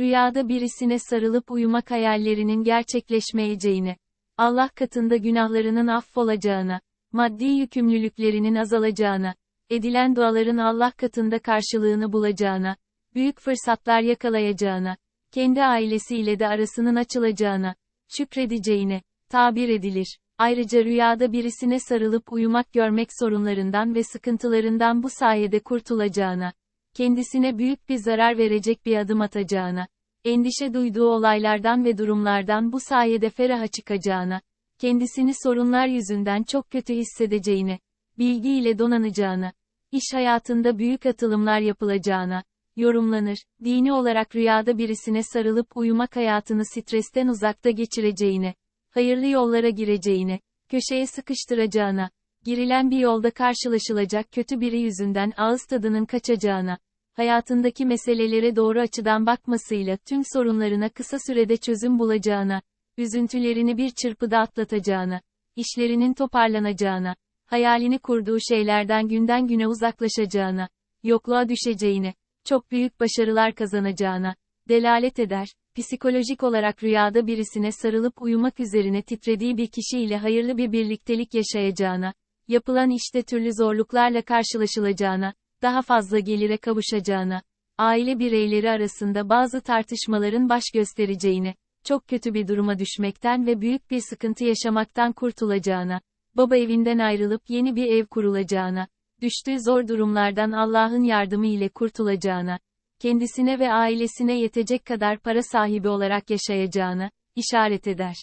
rüyada birisine sarılıp uyumak hayallerinin gerçekleşmeyeceğini, Allah katında günahlarının affolacağına, maddi yükümlülüklerinin azalacağına, edilen duaların Allah katında karşılığını bulacağına, büyük fırsatlar yakalayacağına, kendi ailesiyle de arasının açılacağına, şükredeceğine, tabir edilir. Ayrıca rüyada birisine sarılıp uyumak görmek sorunlarından ve sıkıntılarından bu sayede kurtulacağına, kendisine büyük bir zarar verecek bir adım atacağına, endişe duyduğu olaylardan ve durumlardan bu sayede feraha çıkacağına, kendisini sorunlar yüzünden çok kötü hissedeceğini, bilgiyle donanacağını, iş hayatında büyük atılımlar yapılacağına, yorumlanır, dini olarak rüyada birisine sarılıp uyumak hayatını stresten uzakta geçireceğini, hayırlı yollara gireceğini, köşeye sıkıştıracağına, girilen bir yolda karşılaşılacak kötü biri yüzünden ağız tadının kaçacağına, hayatındaki meselelere doğru açıdan bakmasıyla tüm sorunlarına kısa sürede çözüm bulacağına, üzüntülerini bir çırpıda atlatacağına, işlerinin toparlanacağına, hayalini kurduğu şeylerden günden güne uzaklaşacağına, yokluğa düşeceğine, çok büyük başarılar kazanacağına, delalet eder, psikolojik olarak rüyada birisine sarılıp uyumak üzerine titrediği bir kişiyle hayırlı bir birliktelik yaşayacağına, yapılan işte türlü zorluklarla karşılaşılacağına, daha fazla gelire kavuşacağına, aile bireyleri arasında bazı tartışmaların baş göstereceğine, çok kötü bir duruma düşmekten ve büyük bir sıkıntı yaşamaktan kurtulacağına, baba evinden ayrılıp yeni bir ev kurulacağına, düştüğü zor durumlardan Allah'ın yardımı ile kurtulacağına, kendisine ve ailesine yetecek kadar para sahibi olarak yaşayacağına, işaret eder.